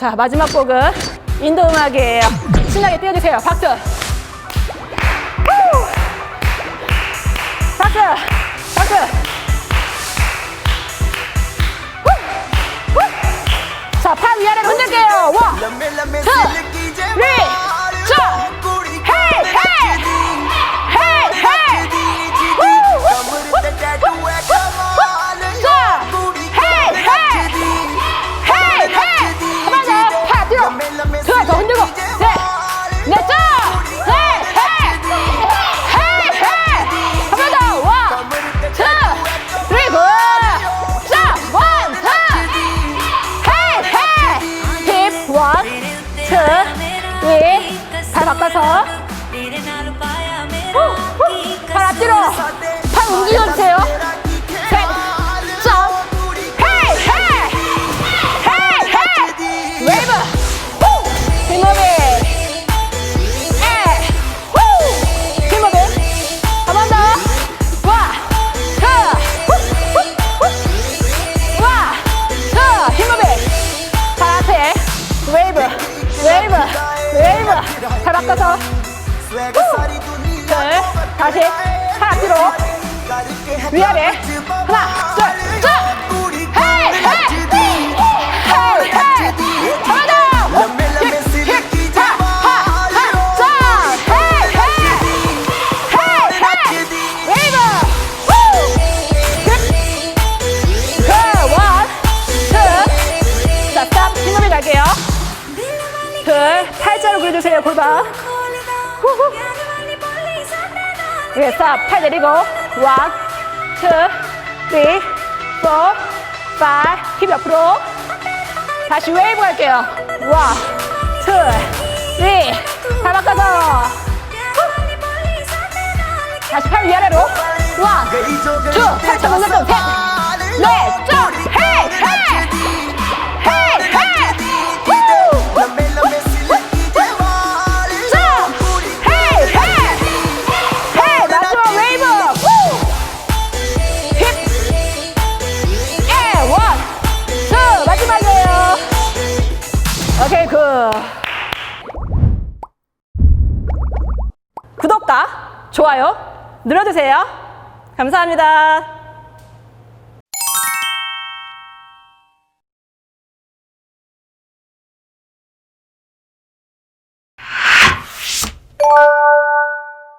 자, 마지막 곡은 인도 음악이에요. 신나게 뛰어주세요. 박수. 후! 박수. 박수. 후! 후! 자, 팔 위아래로 흔들게요. 원, 투, 쓰리, ఏదో 발 바꿔서. 둘, 다시 팔 앞뒤로. 위아래. 하나 팔자로 그려주세요 골반 후후 예, 스탑. 팔 내리고. 원, 투, 쓰리, 포, 파이. 힙 옆으로. 다시 웨이브 갈게요. 원, 투, 쓰리. 팔 바꿔서. 다시 팔 위아래로. 원, 투. 팔자 구독과 좋아요 눌러주세요. 감사합니다